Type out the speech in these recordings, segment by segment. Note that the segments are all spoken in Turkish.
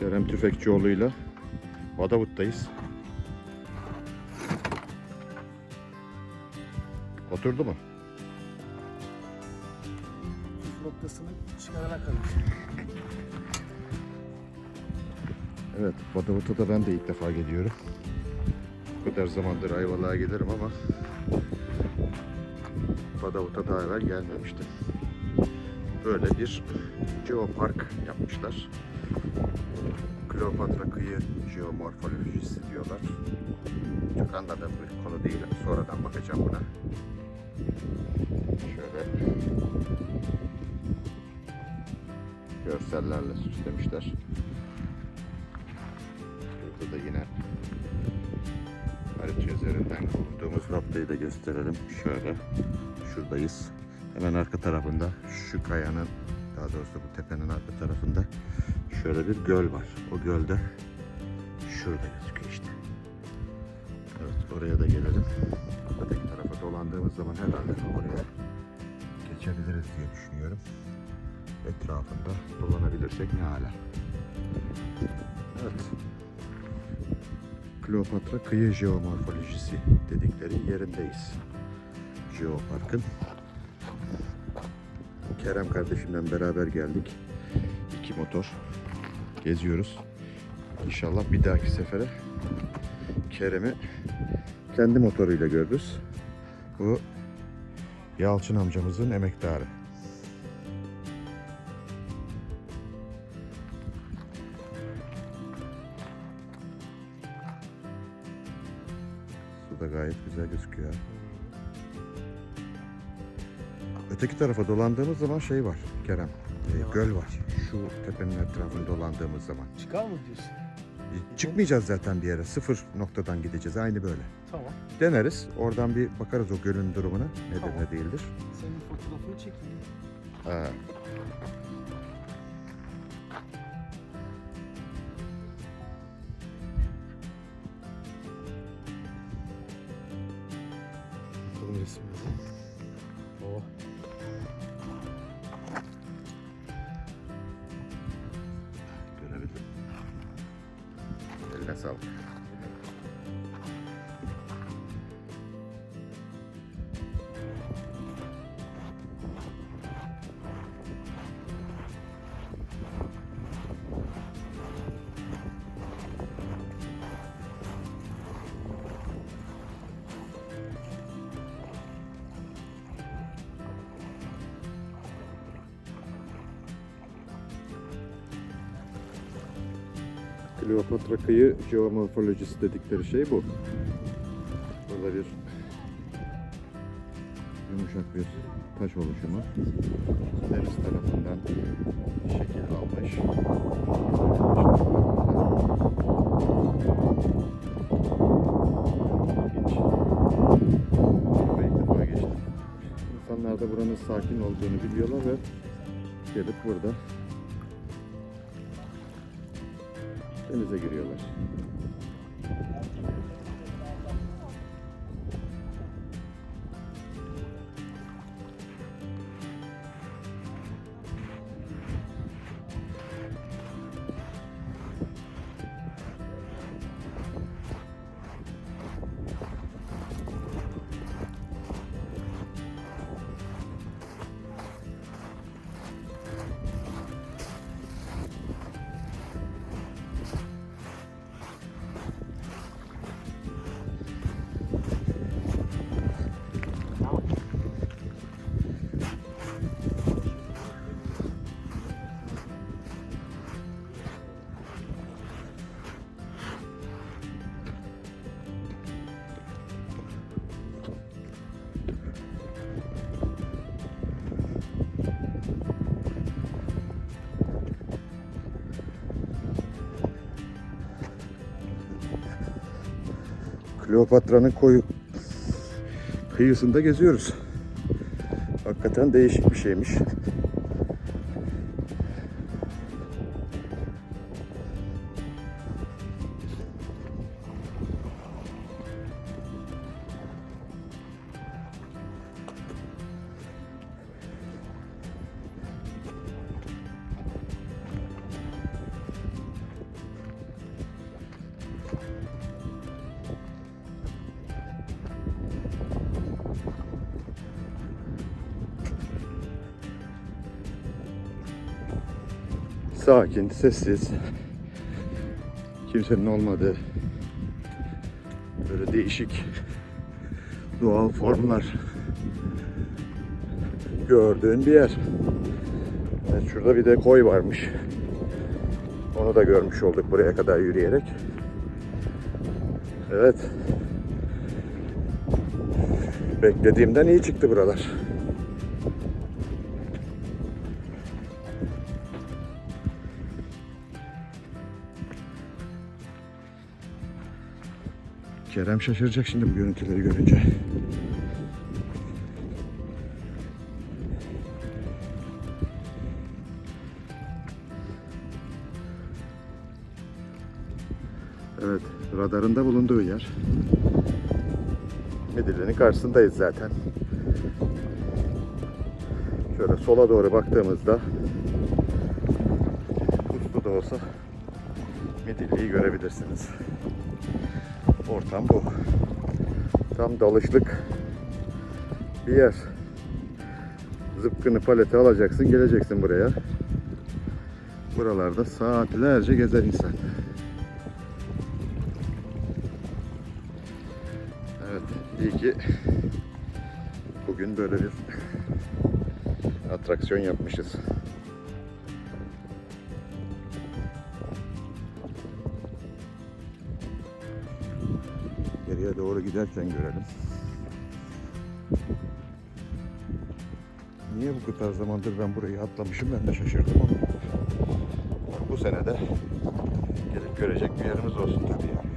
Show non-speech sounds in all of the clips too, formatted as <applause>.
Kerem Tüfekçioğlu'yla Vadavut'tayız. Oturdu mu? Püf noktasını çıkarana kadar. Evet, Vadavut'a da ben de ilk defa geliyorum. Bu kadar zamandır Ayvalık'a gelirim ama Vadavut'a daha evvel gelmemiştim. Böyle bir geopark yapmışlar. Kleopatra kıyı jeomorfolojisi diyorlar. Çok anladığım bir konu değil. Sonradan bakacağım buna. Şöyle görsellerle süslemişler. Burada da yine harita üzerinden kurduğumuz noktayı da gösterelim. Şöyle şuradayız. Hemen arka tarafında şu kayanın daha doğrusu bu tepenin arka tarafında şöyle bir göl var. O gölde şurada gözüküyor işte. Evet oraya da gelelim. Öteki tarafa dolandığımız zaman herhalde oraya geçebiliriz diye düşünüyorum. Etrafında dolanabilirsek ne hala. Evet. Kleopatra kıyı jeomorfolojisi dedikleri yerindeyiz. Jeopark'ın. Kerem kardeşimle beraber geldik. İki motor geziyoruz. İnşallah bir dahaki sefere Kerem'i kendi motoruyla görürüz. Bu Yalçın amcamızın emektarı. Su da gayet güzel gözüküyor. Öteki tarafa dolandığımız zaman şey var Kerem. e, göl var. Şu tepenin etrafını dolandığımız zaman. Çıkar mı diyorsun? E, Çıkmayacağız zaten bir yere. Sıfır noktadan gideceğiz. Aynı böyle. Tamam. Deneriz. Oradan bir bakarız o gölün durumuna. Nedir Tamam. ne değildir. Senin fotoğrafını çekeyim. Ha. Kleopatra kıyı jeomorfolojisi dedikleri şey bu. Burada bir yumuşak bir taş oluşumu. Deniz tarafından şekil almış. İnsanlar da buranın sakin olduğunu biliyorlar ve gelip burada denize giriyorlar. Kleopatra'nın koyu kıyısında geziyoruz. Hakikaten değişik bir şeymiş. Sakin, sessiz. Kimsenin olmadığı böyle değişik doğal formlar gördüğün bir yer. Evet, şurada bir de koy varmış. Onu da görmüş olduk buraya kadar yürüyerek. Evet. Beklediğimden iyi çıktı buralar. Kerem şaşıracak şimdi bu görüntüleri görünce. Evet, radarında bulunduğu yer. Midilli'nin karşısındayız zaten. Şöyle sola doğru baktığımızda puslu da olsa Midilli'yi görebilirsiniz. Ortam bu. Tam dalışlık bir yer. Zıpkını paleti alacaksın, geleceksin buraya. Buralarda saatlerce gezer insan. Evet, iyi ki bugün böyle bir atraksiyon yapmışız. Giderken görelim. Niye bu kadar zamandır ben burayı atlamışım ben de şaşırdım ama bu sene de gelip görecek bir yerimiz olsun tabii. yani.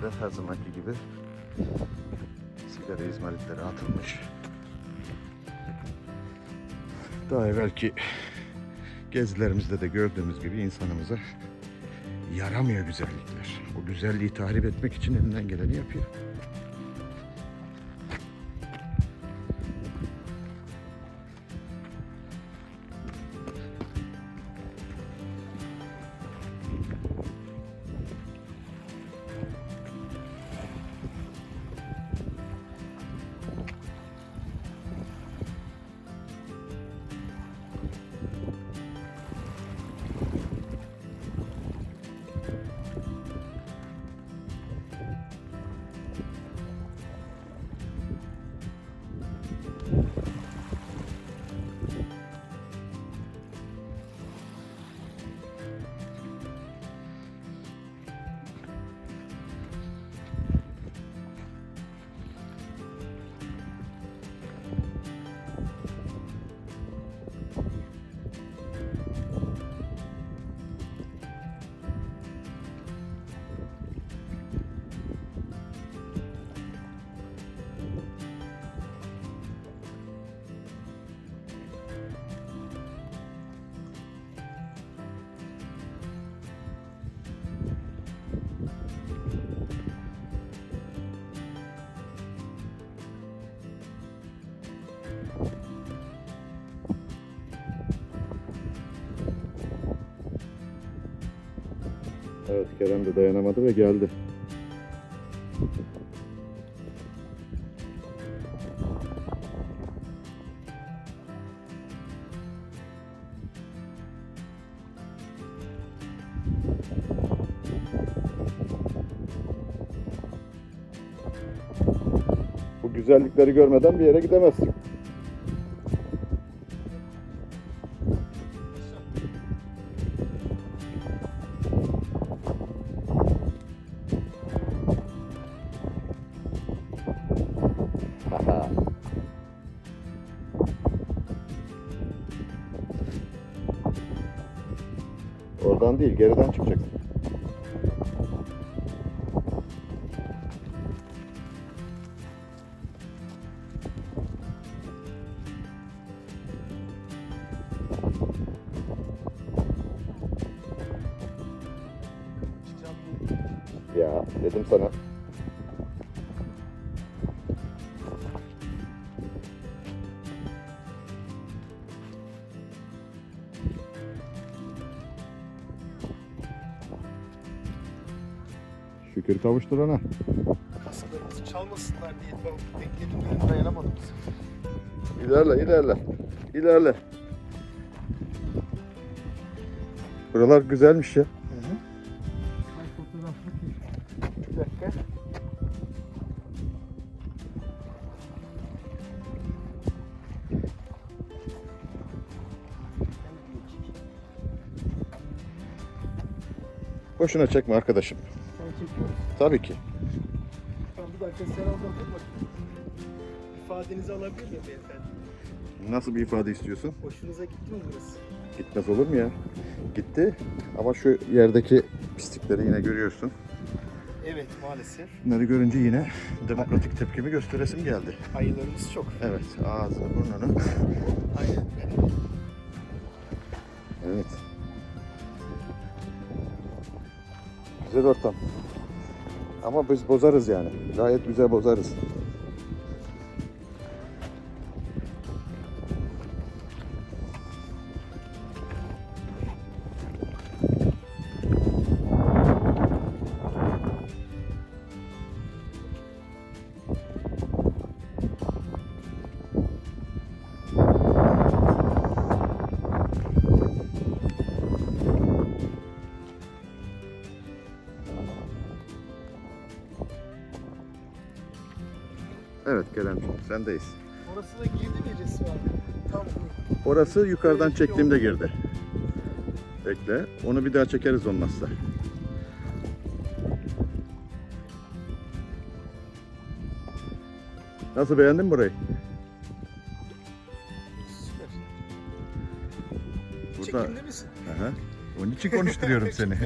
Yerlere her zamanki gibi sigara izmaritleri atılmış. Daha evvelki gezilerimizde de gördüğümüz gibi insanımıza yaramıyor güzellikler. O güzelliği tahrip etmek için elinden geleni yapıyor. Evet Kerem de dayanamadı ve geldi. Bu güzellikleri görmeden bir yere gidemezsin. Değil, geriden çıkacaksın. Ya dedim sana. Şükür kavuşturana. Kaslarımızı çalmasınlar diye ben bekledim dedim dayanamadım. İlerle ilerle. İlerle. Buralar güzelmiş ya. Boşuna çekme arkadaşım. Tabii ki. Tamam bir dakika sen dur bakayım. İfadenizi alabilir miyim beyefendi? Nasıl bir ifade istiyorsun? Hoşunuza gitti mi burası? Gitmez olur mu ya? Gitti. Ama şu yerdeki pislikleri yine görüyorsun. Evet maalesef. Bunları görünce yine demokratik tepkimi gösteresim geldi. Ayılarımız çok. Evet, ağzını burnunu. Aynen. Evet. Güzel ortam. Ama biz bozarız yani. Gayet güzel bozarız. Sendeyiz. Orası da girdi mi resim abi? Tam. Orası yukarıdan çektiğimde girdi. Bekle. Onu bir daha çekeriz olmazsa. Nasıl beğendin mi burayı? Süper. Burada... Çekimde misin? Aha. Onun için konuşturuyorum <laughs> seni. <laughs>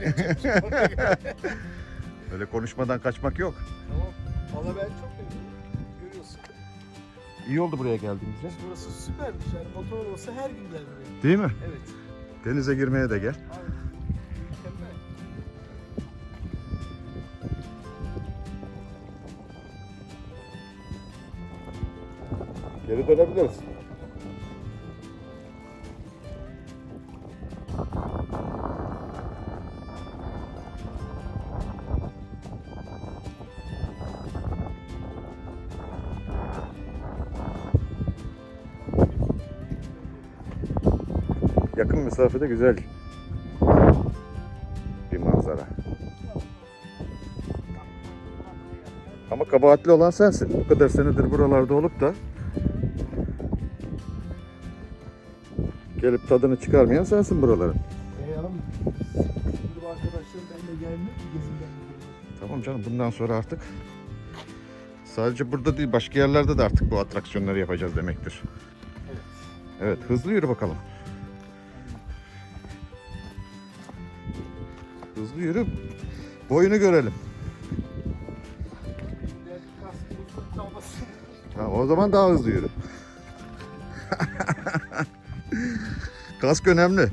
Öyle konuşmadan kaçmak yok. İyi oldu buraya geldiğimizde. Burası süpermiş yani motor olsa her gün gel buraya. Değil mi? Evet. Denize girmeye de gel. Abi. Mükemmel. Geri dönebiliriz. Mesafede güzel bir manzara. Ama kabahatli olan sensin. Bu kadar senedir buralarda olup da gelip tadını çıkarmayan sensin buraların. E abi. Şimdi bu arkadaşlarım benimle gelmiyor ki gezinden buraya. Tamam canım bundan sonra artık sadece burada değil başka yerlerde de artık bu atraksiyonları yapacağız demektir. Evet. Evet hızlı yürü bakalım. Hızlı yürü. Boyunu görelim. Ha, o zaman daha hızlı yürü. <laughs> Kask önemli.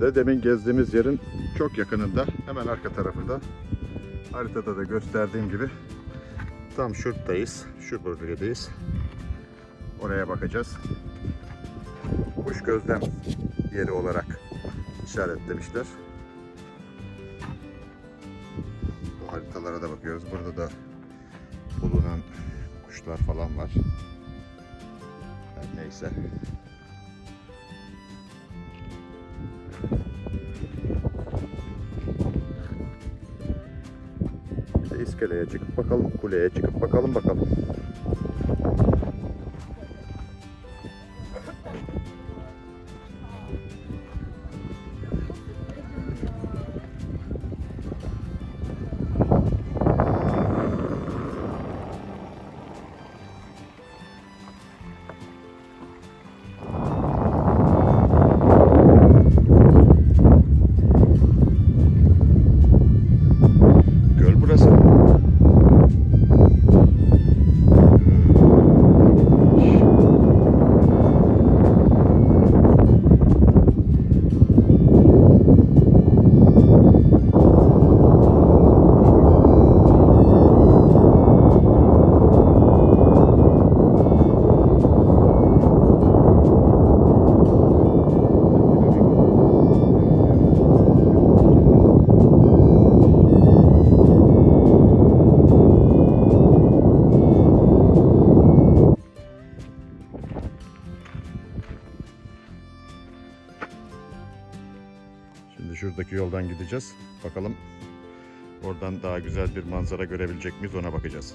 De demin gezdiğimiz yerin çok yakınında, hemen arka tarafında. Haritada da gösterdiğim gibi tam şuradayız, şu bölgedeyiz. Oraya bakacağız. Kuş gözlem yeri olarak işaretlemişler. Bu haritalara da bakıyoruz. Burada da bulunan kuşlar falan var. Her neyse. İskeleye çıkıp bakalım. Kuleye çıkıp bakalım bakalım. Yoldan gideceğiz. Bakalım oradan daha güzel bir manzara görebilecek miyiz ona bakacağız.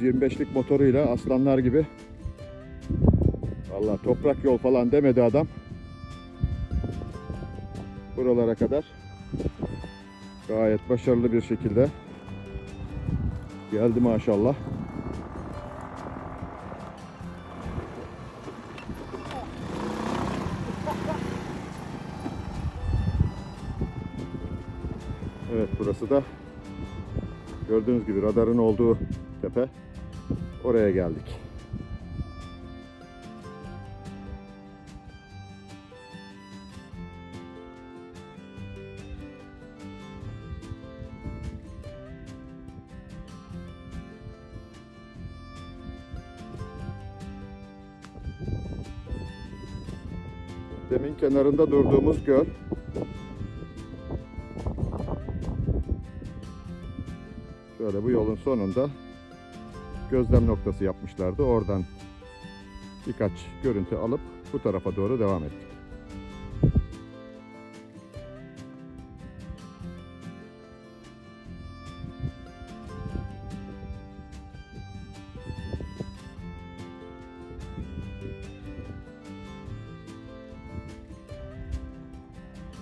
...125'lik motoruyla aslanlar gibi... ...Vallahi toprak yol falan demedi adam. Buralara kadar... ...gayet başarılı bir şekilde... ...geldi maşallah. Evet burası da gördüğünüz gibi radarın olduğu tepe. Oraya geldik. Demin kenarında durduğumuz göl Şöyle bu yolun sonunda gözlem noktası yapmışlardı. Oradan birkaç görüntü alıp bu tarafa doğru devam ettik.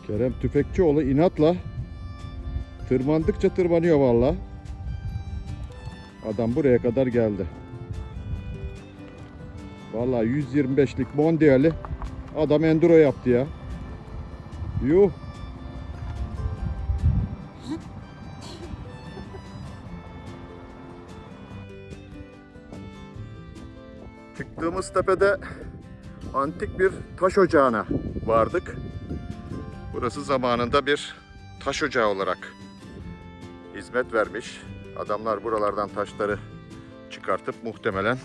Kerem Tüfekçioğlu inatla tırmandıkça tırmanıyor vallahi. Adam buraya kadar geldi. Vallahi 125'lik Mondial'i adam enduro yaptı ya. Yuh. Çıktığımız tepede antik bir taş ocağına vardık. Burası zamanında bir taş ocağı olarak hizmet vermiş. Adamlar buralardan taşları çıkartıp muhtemelen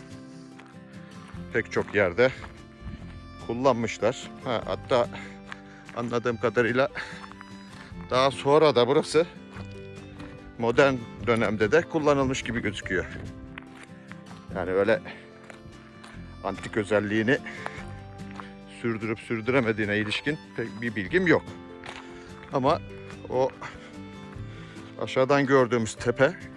pek çok yerde kullanmışlar. Ha, hatta anladığım kadarıyla daha sonra da burası modern dönemde de kullanılmış gibi gözüküyor. Yani öyle antik özelliğini sürdürüp sürdüremediğine ilişkin pek bir bilgim yok. Ama o aşağıdan gördüğümüz tepe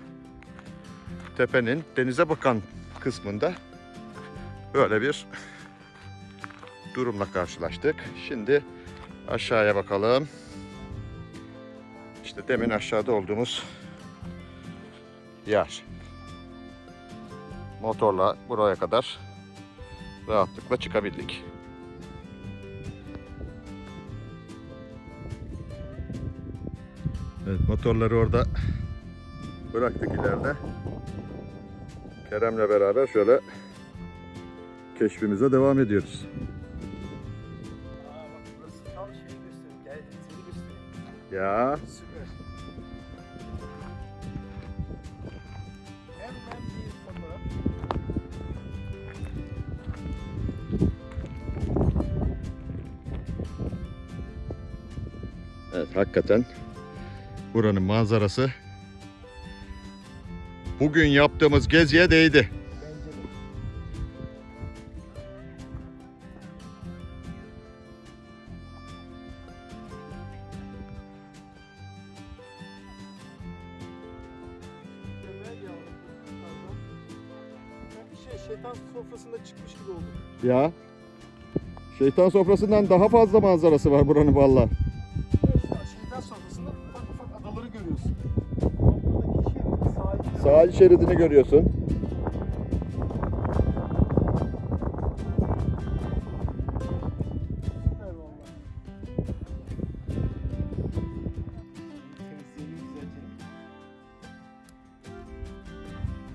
tepenin denize bakan kısmında böyle bir durumla karşılaştık. Şimdi aşağıya bakalım. İşte demin aşağıda olduğumuz yer. Motorla buraya kadar rahatlıkla çıkabildik. Evet motorları orada bıraktık ileride. Kerem'le beraber şöyle keşfimize devam ediyoruz. Ya. Evet hakikaten buranın manzarası bugün yaptığımız geziye değdi. Şey şeytan sofrasında çıkmış gibi oldu. Ya şeytan sofrasından daha fazla manzarası var buranın valla. Şeridini görüyorsun.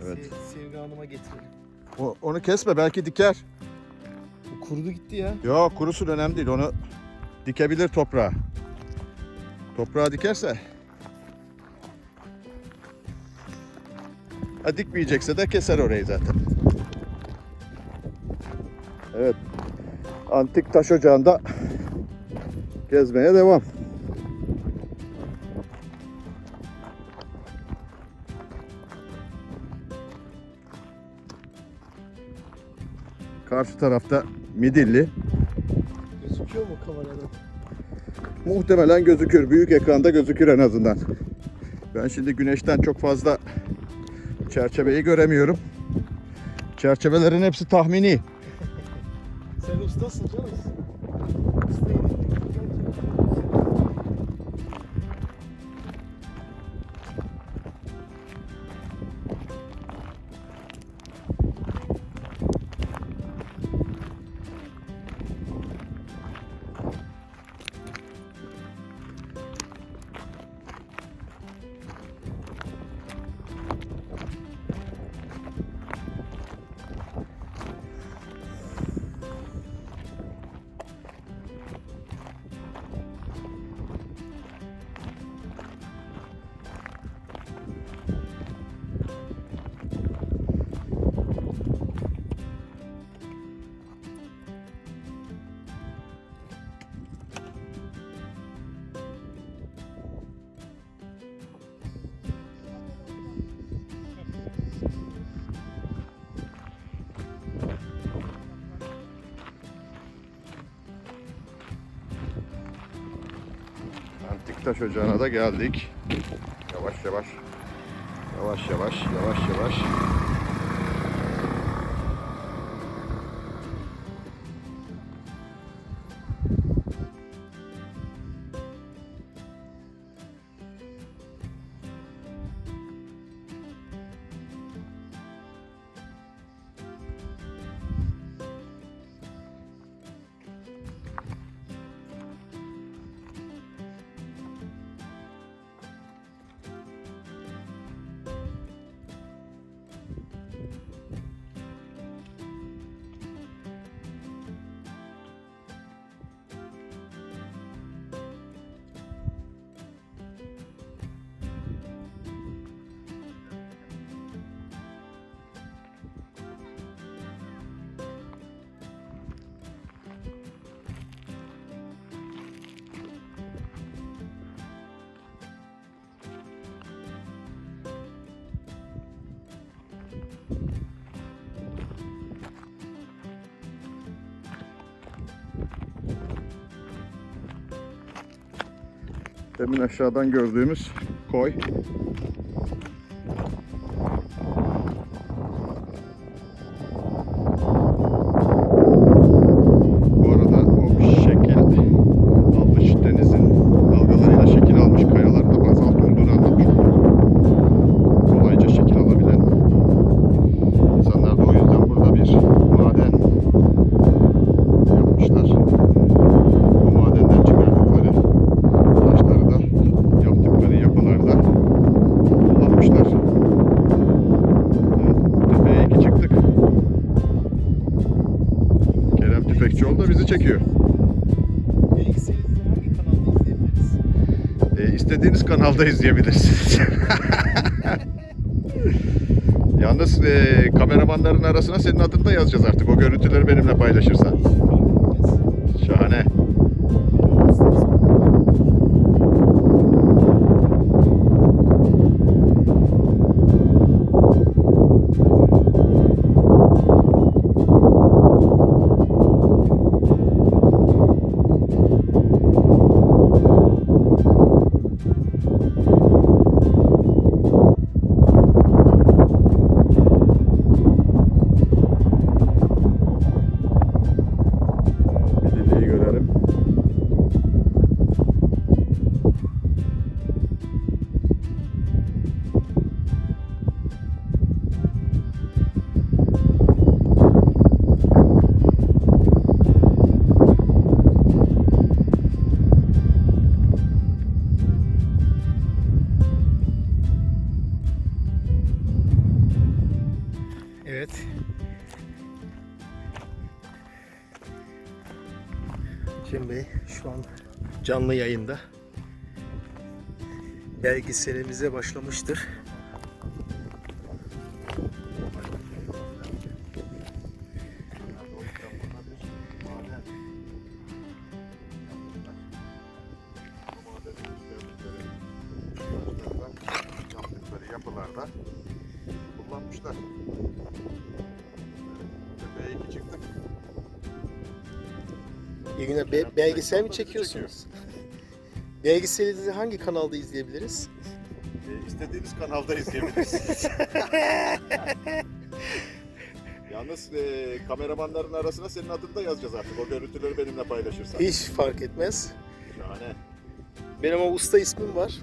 Evet. Se- Sevgi Hanım'a getirelim. O, onu kesme belki diker. Bu kurudu gitti ya. Yok kurusun önemli değil onu dikebilir toprağa. Toprağa dikerse. Ha dikmeyecekse de keser orayı zaten. Evet. Antik taş ocağında gezmeye devam. Karşı tarafta Midilli. Gözüküyor mu kamerada? Muhtemelen gözükür. Büyük ekranda gözükür en azından. Ben şimdi güneşten çok fazla çerçeveyi göremiyorum. Çerçevelerin hepsi tahmini. Taş ocağına da geldik. Yavaş yavaş. Yavaş yavaş, yavaş yavaş. Demin aşağıdan gördüğümüz koy. Kanalda izleyebilirsiniz. <laughs> Yalnız e, kameramanların arasına senin adını da yazacağız artık. O görüntüleri benimle paylaşırsan. Canlı yayında. Belgeselimize başlamıştır. yapılarda kullanmışlar. Tepeye çıktık. İyi günler. Be- belgesel mi çekiyorsunuz? Belgeseli de hangi kanalda izleyebiliriz? <laughs> E, istediğiniz kanalda izleyebilirsiniz. <laughs> Yalnız e, kameramanların arasına senin adını da yazacağız artık. O görüntüleri benimle paylaşırsan. Hiç fark etmez. Şahane. Benim o usta ismim var.